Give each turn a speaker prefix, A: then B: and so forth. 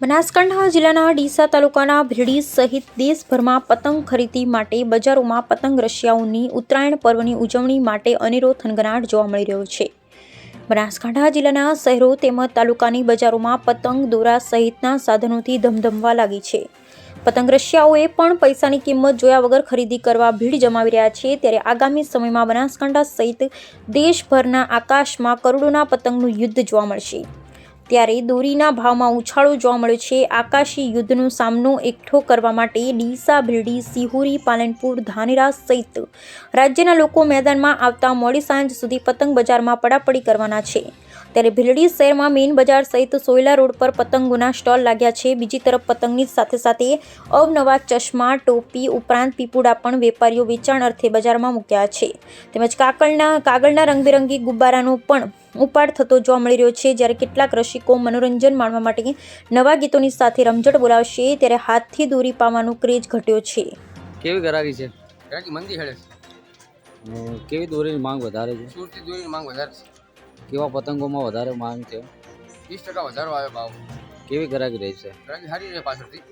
A: બનાસકાંઠા જિલ્લાના ડીસા તાલુકાના ભીડી સહિત દેશભરમાં પતંગ ખરીદી માટે બજારોમાં પતંગ રશિયાઓની ઉત્તરાયણ પર્વની ઉજવણી માટે અનેરો થનગનાટ જોવા મળી રહ્યો છે. બનાસકાંઠા જિલ્લાના શહેરો તેમજ તાલુકાની બજારોમાં પતંગ દોરા સહિતના સાધનોથી ધમધમવા લાગી છે. પતંગ રશિયાઓએ પણ પૈસાની કિંમત જોયા વગર ખરીદી કરવા ભીડ જમાવી રહ્યા છે ત્યારે આગામી સમયમાં બનાસકાંઠા સહિત દેશભરના આકાશમાં કરોડોના પતંગનું યુદ્ધ જોવા મળશે. ત્યારે દોરીના ભાવમાં ઉછાળો જોવા મળ્યો છે. આકાશી યુદ્ધનો સામનો એકઠો કરવા માટે ડીસા ભીરડી સિહોરી, પાલનપુર, ધાનેરા સહિત રાજ્યના લોકો મેદાનમાં આવતા મોડી સાંજ સુધી પતંગ બજારમાં પડાપડી કરવાના છે. ત્યારે ભીલડી શહેરમાં મેઇન બજાર સહિત સોયલા રોડ પર પતંગોના સ્ટોલ લાગ્યા છે. બીજી તરફ પતંગની સાથે સાથે અવનવા ચશ્મા ટોપી ઉપરાંત પીપુડા પણ વેપારીઓ વેચાણ અર્થે બજારમાં મૂક્યા છે. તેમજ કાગળના કાગળના રંગબેરંગી ગુબ્બારાનો પણ ઉપાડ થતો જોવા મળી રહ્યો છે. જ્યારે કેટલાક રસિકો મનોરંજન માણવા માટે નવા ગીતોની સાથે રમઝટ બોલાવશે ત્યારે હાથથી દોરી પાવાનો ક્રેઝ ઘટ્યો છે.
B: કેવી કરાવી છે?
C: રાજી મંદી હેડે
B: કેવી દોરીની માંગ વધારે છે?
C: સુરતી દોરીની માંગ વધારે છે.
B: કેવા પતંગોમાં વધારે માંગ છે?
C: વીસ ટકા વધારો આવે ભાવ.
B: કેવી ગરાગી રહી છે?
C: ગ્રાહકી સારી રહે પાછળથી.